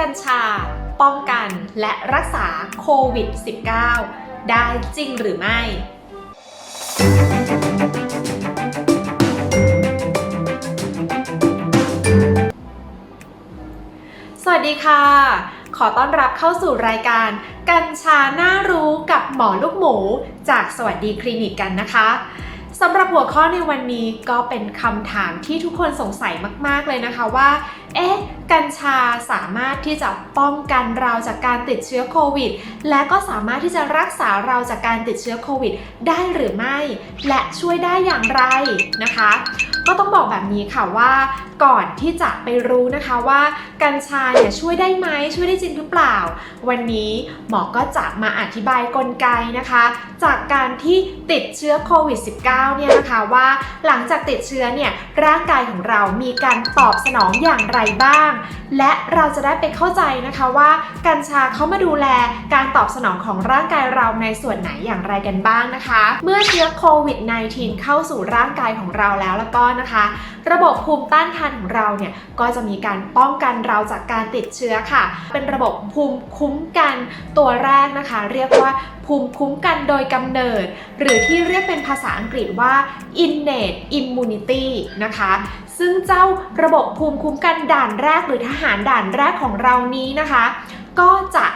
กัญชา ป้องกันและรักษาโควิด -19 ได้จริงหรือไม่ สวัสดีค่ะ ขอต้อนรับเข้าสู่รายการกัญชาน่ารู้กับหมอลูกหมู จากสวัสดีคลินิกกันนะคะสำหรับหัวข้อในวันนี้ก็เป็นคำถามที่ทุกคนสงสัยมาก ๆ เลยนะคะว่า เอ๊ะ กัญชาสามารถที่จะป้องกันเราจากการติดเชื้อโควิด และก็สามารถที่จะรักษาเราจากการติดเชื้อโควิด ได้หรือไม่ และช่วยได้อย่างไรนะคะ ก็ต้องบอกแบบนี้ค่ะว่าก่อนที่จะไปรู้นะคะว่ากัญชาเนี่ยช่วยได้ไหมช่วยได้จริงหรือเปล่า วันนี้หมอก็จะมาอธิบายกลไกนะคะ จากการที่ติดเชื้อโควิด -19 เนี่ยนะคะว่าหลังจากติดเชื้อเนี่ย ร่างกายของเรามีการตอบสนองอย่างไรบ้าง และเราจะได้ไปเข้าใจนะคะว่ากัญชาเขามาดูแลการตอบสนองของร่างกายเราในส่วนไหนอย่างไรกันบ้างนะคะ เมื่อเชื้อโควิด -19 เข้าสู่ร่างกายของเราแล้วแล้วก็นะคะ ระบบภูมิต้านทานของเราเนี่ยก็จะมีการป้องกันเราจากการติดเชื้อค่ะ เป็นระบบภูมิคุ้มกันตัวแรกนะคะ เรียกว่า ภูมิคุ้มกันโดยกำเนิด หรือที่เรียกเป็นภาษาอังกฤษว่า innate immunity นะคะ ซึ่งเจ้าระบบภูมิคุ้มกันด่านแรกหรือทหารด่านแรกของเรานี้นะคะ ก็จะ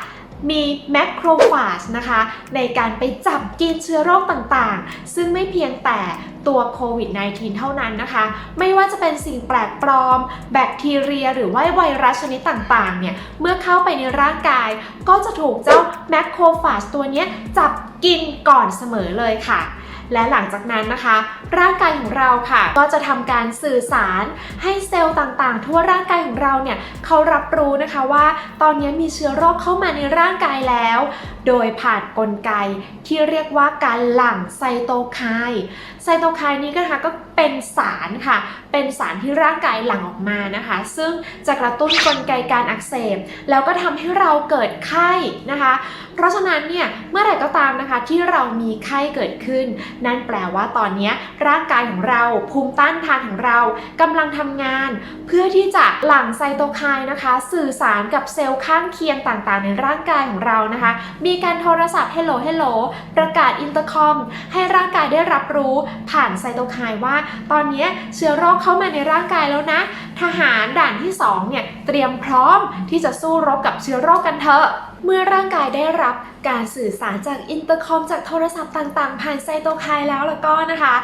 มีแมคโครฟาจนะคะ ในการไปจับกินเชื้อโรคต่างๆ ซึ่งไม่เพียงแต่ ตัวโควิด -19 เท่านั้นนะคะ ไม่ว่าจะเป็นสิ่งแปลกปลอม แบคทีเรีย หรือว่าไวรัสชนิดต่างๆ เนี่ย เมื่อเข้าไปในร่างกาย ก็จะถูกเจ้าแมคโครฟาจตัวนี้จับกินก่อนเสมอเลยค่ะ และหลังจากนั้นนะคะ ร่างกายของเราค่ะ ก็จะทำการสื่อสารให้เซลล์ต่างๆ ทั่วร่างกายของเราเนี่ยเขารับรู้นะคะว่า ตอนนี้มีเชื้อโรคเข้ามาในร่างกายแล้ว โดยผ่านกลไกที่เรียกว่าการหลั่งไซโตไคน์ไซโตไคน์นี้ก็นะคะก็เป็นสารค่ะ เป็นสารที่ร่างกายหลั่งออกมานะคะ ซึ่งจะกระตุ้นกลไกการอักเสบ แล้วก็ทำให้เราเกิดไข้นะคะ เพราะฉะนั้นเนี่ยเมื่อไหร่ก็ตามนะคะที่เรามีไข้เกิดขึ้น นั่นแปลว่าตอนนี้ร่างกายของเราภูมิต้านทานของเรากำลังทำงาน เพื่อที่จะหลั่งไซโตไคน์นะคะ สื่อสารกับเซลล์ข้างเคียงต่างๆ ในร่างกายของเรานะคะ มีการโทรศัพท์ hello hello ประกาศอินเตอร์คอม ให้ร่างกายได้รับรู้ผ่านไซโตไคน์ว่า ตอนนี้เชื้อโรคเข้ามาในร่างกายแล้วนะ ทหารด่านที่2เนี่ยเตรียมพร้อมที่จะสู้รบกับเชื้อโรคกันเถอะ เมื่อร่างกายได้รับการสื่อสารจากอินเตอร์คอมจากโทรศัพท์ต่างๆ ผ่านไซโตไคน์แล้วแล้วก็นะคะ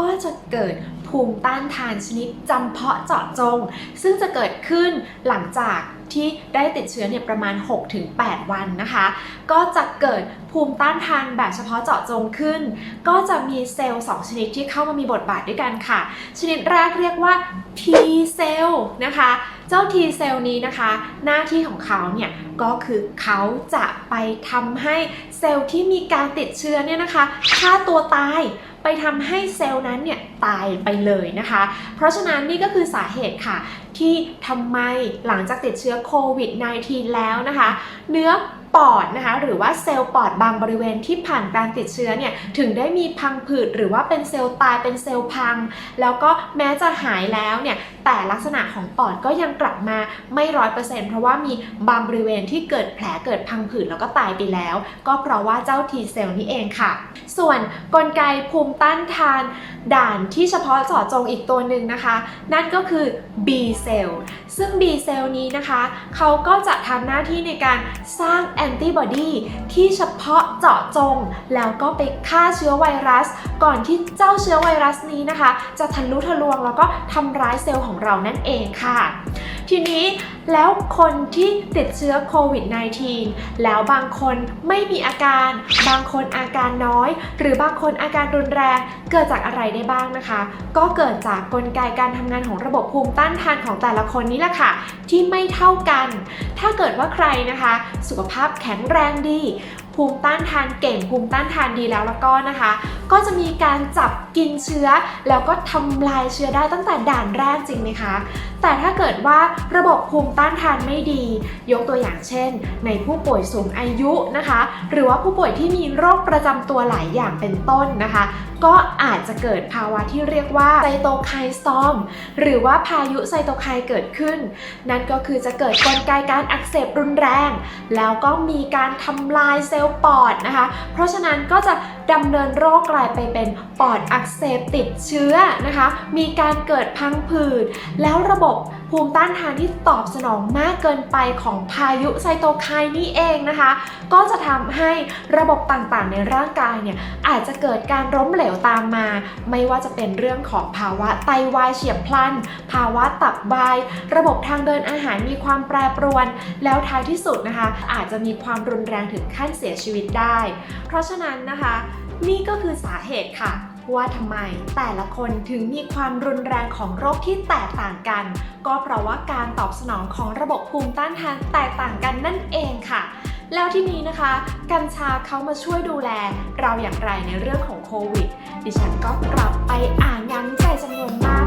ก็จะเกิดภูมิต้านทานชนิดจำเพาะเจาะจง ซึ่งจะเกิดขึ้นหลังจากที่ได้ติดเชื้อเนี่ยประมาณ 6-8 วันนะคะ ก็จะเกิดภูมิต้านทานแบบเฉพาะเจาะจงขึ้น ก็จะมีเซลล์ 2 ชนิดที่เข้ามามีบทบาทด้วยกันค่ะ ชนิดแรกเรียกว่า T เซลล์นะคะเจ้า T เซลล์นี้นะคะ หน้าที่ของเขาเนี่ยก็คือเขาจะไปทำให้เซลล์ที่มีการติดเชื้อเนี่ยนะคะฆ่าตัวตายไปทำให้เซลล์นั้นเนี่ยตายไปเลยนะคะ เพราะฉะนั้นนี่ก็คือสาเหตุค่ะ ที่ทำไมหลังจากติดเชื้อโควิด -19 แล้วนะคะ เนื้อ ปอดนะคะหรือว่าเซลล์ปอดบางบริเวณที่ผ่านการติดเชื้อเนี่ยถึงได้มีพังผืดหรือว่าเป็นเซลล์ตายเป็นเซลล์พัง แล้วก็แม้จะหายแล้วเนี่ยแต่ลักษณะของปอดก็ยังกลับมาไม่ร้อยเปอร์เซ็นต์เพราะว่ามีบางบริเวณที่เกิดแผลเกิดพังผืดแล้วก็ตายไปแล้ว ก็เพราะว่าเจ้า T เซลล์นี่เองค่ะ ส่วนกลไกภูมิต้านทานด่านที่เฉพาะเจาะจงอีกตัวหนึ่งนะคะ นั่นก็คือ B เซลล์ซึ่ง B เซลล์นี้นะคะ เขาก็จะทำหน้าที่ในการสร้างแออนติบอดีที่เฉพาะเจาะจง แล้วก็ไปฆ่าเชื้อไวรัส ก่อนที่เจ้าเชื้อไวรัสนี้นะคะ จะทะลุทะลวงแล้วก็ทำร้ายเซลล์ของเรานั่นเองค่ะทีนี้แล้วคนที่ติดเชื้อโควิด -19 แล้วบางคนไม่มีอาการ บางคนอาการน้อย หรือบางคนอาการรุนแรงเกิดจากอะไรได้บ้างนะคะ ก็เกิดจากกลไกการทำงานของระบบภูมิต้านทานของแต่ละคนนี่แหละค่ะ ที่ไม่เท่ากัน ถ้าเกิดว่าใครนะคะ สุขภาพแข็งแรงดี ภูมิต้านทานเก่งภูมิต้านทานดีแล้วแล้วก็นะคะ ก็จะมีการจับกินเชื้อ แล้วก็ทำลายเชื้อได้ตั้งแต่ด่านแรกจริงไหมคะ แต่ถ้าเกิดว่าระบบภูมิต้านทานไม่ดี ยกตัวอย่างเช่น ในผู้ป่วยสูงอายุนะคะ หรือว่าผู้ป่วยที่มีโรคประจำตัวหลายอย่างเป็นต้นนะคะ ก็อาจจะเกิดภาวะที่เรียกว่าไซโตไคน์สตอมหรือว่าพายุไซโตไคน์เกิดขึ้น นั่นก็คือจะเกิดกลไกการอักเสบรุนแรง แล้วก็มีการทำลายเซลล์ปอดนะคะ เพราะฉะนั้นก็จะดำเนินโรคกลายไปเป็นปอดอักเสบติดเชื้อนะคะ มีการเกิดพังผืดแล้วระบบภูมิต้านทานที่ตอบสนองมากเกินไปของพายุไซโตไคน์นี่เองนะคะ ก็จะทำให้ระบบต่างๆ ในร่างกายเนี่ยอาจจะเกิดการล้มเหลวตามมา ไม่ว่าจะเป็นเรื่องของภาวะไตวายเฉียบพลัน ภาวะตับวาย ระบบทางเดินอาหารมีความแปรปรวน แล้วท้ายที่สุดนะคะ อาจจะมีความรุนแรงถึงขั้นเสียชีวิตได้ เพราะฉะนั้นนะคะ นี่ก็คือสาเหตุค่ะ ว่าทำไมแต่ละคนถึงมีความรุนแรงของโรคที่แตกต่างกัน ก็เพราะว่าการตอบสนองของระบบภูมิต้านทานแตกต่างกันนั่นเองค่ะ แล้วที่นี้นะคะ กัญชาเขามาช่วยดูแล เราอย่างไรในเรื่องของโควิด ดิฉันก็กลับไปอ่านงานวิจัยจำนวนมาก